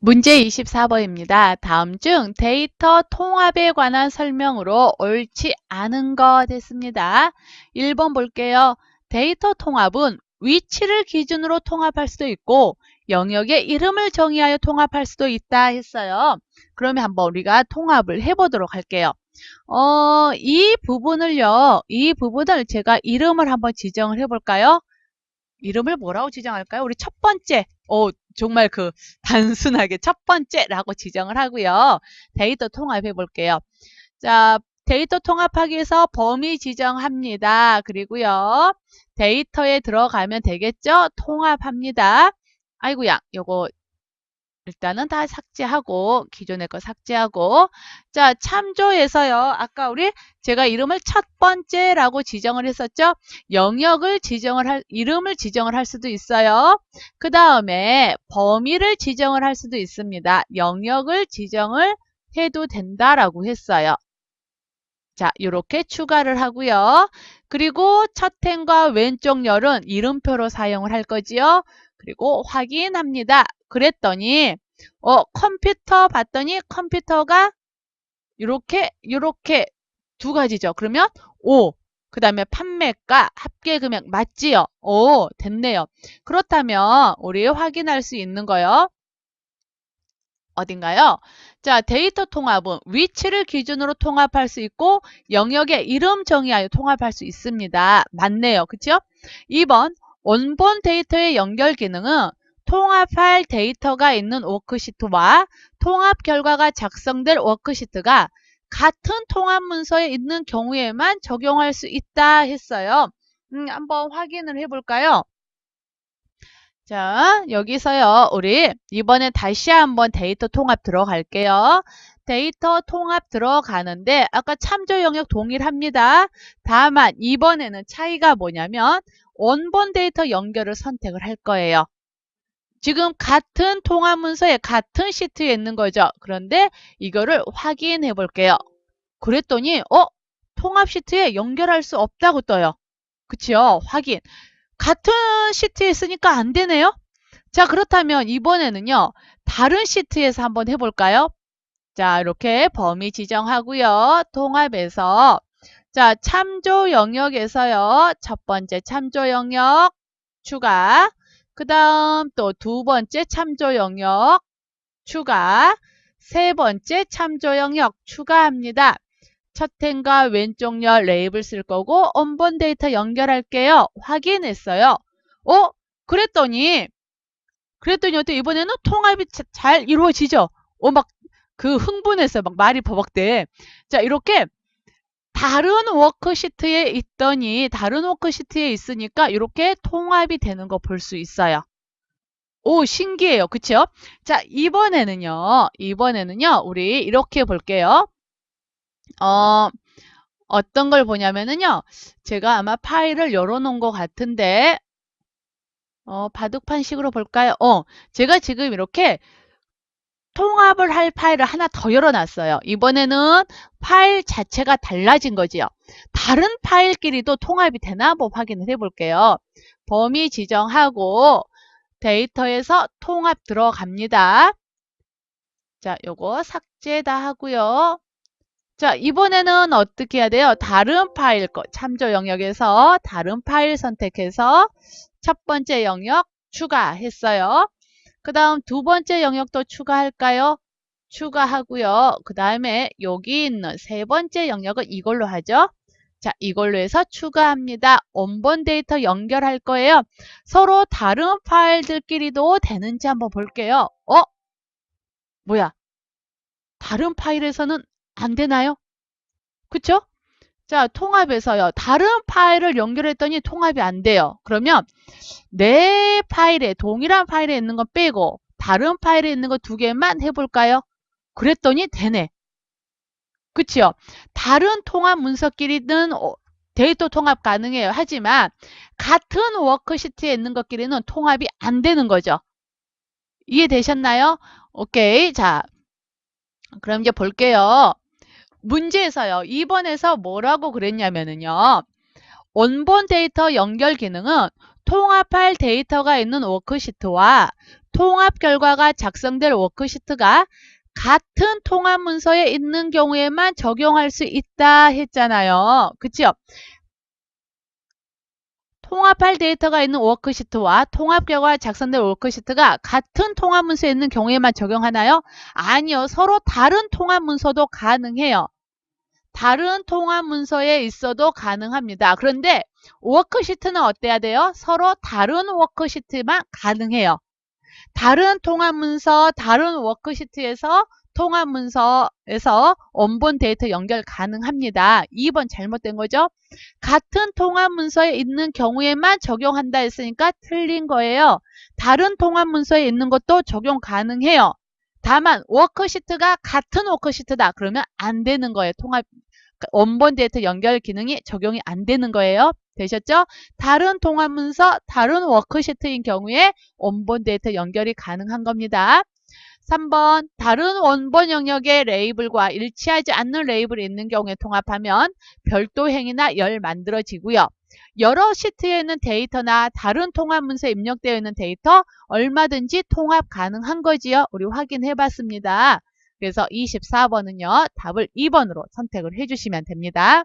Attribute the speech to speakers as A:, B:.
A: 문제 24번입니다. 다음 중 데이터 통합에 관한 설명으로 옳지 않은 것 됐습니다. 1번 볼게요. 데이터 통합은 위치를 기준으로 통합할 수도 있고 영역의 이름을 정의하여 통합할 수도 있다 했어요. 그러면 한번 우리가 통합을 해보도록 할게요. 어, 이 부분을요, 이 부분을 제가 이름을 한번 지정을 해볼까요? 이름을 뭐라고 지정할까요? 우리 첫 번째, 어, 정말 그 단순하게 첫 번째라고 지정을 하고요. 데이터 통합해 볼게요. 자, 데이터 통합하기 위해서 범위 지정합니다. 그리고요. 데이터에 들어가면 되겠죠? 통합합니다. 아이고야, 요거 일단은 다 삭제하고 기존의 거 삭제하고. 자 참조에서요 아까 우리 제가 이름을 첫 번째라고 지정을 했었죠? 영역을 지정을 할 이름을 지정을 할 수도 있어요. 그 다음에 범위를 지정을 할 수도 있습니다. 영역을 지정을 해도 된다라고 했어요 자 이렇게 추가를 하고요 그리고 첫 행과 왼쪽 열은 이름표로 사용을 할 거지요 그리고 확인합니다. 그랬더니 어 컴퓨터 봤더니 컴퓨터가 이렇게 이렇게 두 가지죠. 그러면 5. 그 다음에 판매가 합계 금액 맞지요? 오 됐네요. 그렇다면 우리 확인할 수 있는 거요. 어딘가요? 자, 데이터 통합은 위치를 기준으로 통합할 수 있고 영역의 이름 정의하여 통합할 수 있습니다. 맞네요. 그쵸 2번 원본 데이터의 연결 기능은 통합할 데이터가 있는 워크시트와 통합 결과가 작성될 워크시트가 같은 통합 문서에 있는 경우에만 적용할 수 있다 했어요. 음, 한번 확인을 해볼까요? 자, 여기서요, 우리 이번에 다시 한번 데이터 통합 들어갈게요. 데이터 통합 들어가는데 아까 참조 영역 동일합니다. 다만 이번에는 차이가 뭐냐면 원본 데이터 연결을 선택을 할 거예요. 지금 같은 통합 문서에 같은 시트에 있는 거죠. 그런데 이거를 확인해 볼게요. 그랬더니 어? 통합 시트에 연결할 수 없다고 떠요. 그치요? 확인. 같은 시트에 있으니까 안 되네요. 자 그렇다면 이번에는요. 다른 시트에서 한번 해볼까요? 자 이렇게 범위 지정하고요. 통합에서 자 참조 영역에서요. 첫 번째 참조 영역 추가 그 다음 또 두 번째 참조 영역 추가 세 번째 참조 영역 추가합니다. 첫 행과 왼쪽 열 레이블 쓸 거고 원본 데이터 연결할게요. 확인했어요. 어? 그랬더니 그랬더니 어때 이번에는 통합이 잘 이루어지죠? 어 막 그 흥분해서 막 말이 버벅대. 자 이렇게 다른 워크시트에 있더니 다른 워크시트에 있으니까 이렇게 통합이 되는 거 볼 수 있어요. 오 신기해요. 그쵸? 자 이번에는요. 이번에는요. 우리 이렇게 볼게요. 어, 어떤 걸 보냐면은요. 제가 아마 파일을 열어놓은 것 같은데 어, 바둑판식으로 볼까요? 어, 제가 지금 이렇게 통합을 할 파일을 하나 더 열어놨어요. 이번에는 파일 자체가 달라진 거지요. 다른 파일끼리도 통합이 되나 한번 확인을 해볼게요. 범위 지정하고 데이터에서 통합 들어갑니다. 자, 요거 삭제 다 하고요. 자, 이번에는 어떻게 해야 돼요? 다른 파일 거 참조 영역에서 다른 파일 선택해서 첫 번째 영역 추가했어요. 그 다음 두 번째 영역도 추가할까요? 추가하고요. 그 다음에 여기 있는 세 번째 영역은 이걸로 하죠. 자, 이걸로 해서 추가합니다. 원본 데이터 연결할 거예요. 서로 다른 파일들끼리도 되는지 한번 볼게요. 어? 뭐야? 다른 파일에서는 안 되나요? 그쵸? 자, 통합에서요. 다른 파일을 연결했더니 통합이 안 돼요. 그러면 내 파일에 동일한 파일에 있는 거 빼고 다른 파일에 있는 거 두 개만 해볼까요? 그랬더니 되네. 그치요? 다른 통합 문서끼리는 어, 데이터 통합 가능해요. 하지만 같은 워크시트에 있는 것끼리는 통합이 안 되는 거죠. 이해되셨나요? 오케이. 자, 그럼 이제 볼게요. 문제에서요. 2번에서 뭐라고 그랬냐면은요. 원본 데이터 연결 기능은 통합할 데이터가 있는 워크시트와 통합 결과가 작성될 워크시트가 같은 통합 문서에 있는 경우에만 적용할 수 있다 했잖아요. 그치요? 통합할 데이터가 있는 워크시트와 통합 결과 작성된 워크시트가 같은 통합 문서에 있는 경우에만 적용하나요? 아니요. 서로 다른 통합 문서도 가능해요. 다른 통합 문서에 있어도 가능합니다. 그런데 워크시트는 어때야 돼요? 서로 다른 워크시트만 가능해요. 다른 통합 문서, 다른 워크시트에서 통합 문서에서 원본 데이터 연결 가능합니다. 2번 잘못된 거죠? 같은 통합 문서에 있는 경우에만 적용한다 했으니까 틀린 거예요. 다른 통합 문서에 있는 것도 적용 가능해요. 다만 워크시트가 같은 워크시트다. 그러면 안 되는 거예요. 통합 원본 데이터 연결 기능이 적용이 안 되는 거예요. 되셨죠? 다른 통합 문서, 다른 워크시트인 경우에 원본 데이터 연결이 가능한 겁니다. 3번 다른 원본 영역의 레이블과 일치하지 않는 레이블이 있는 경우에 통합하면 별도 행위나 열 만들어지고요. 여러 시트에 있는 데이터나 다른 통합 문서에 입력되어 있는 데이터 얼마든지 통합 가능한 거지요. 우리 확인해 봤습니다. 그래서 24번은요. 답을 2번으로 선택을 해주시면 됩니다.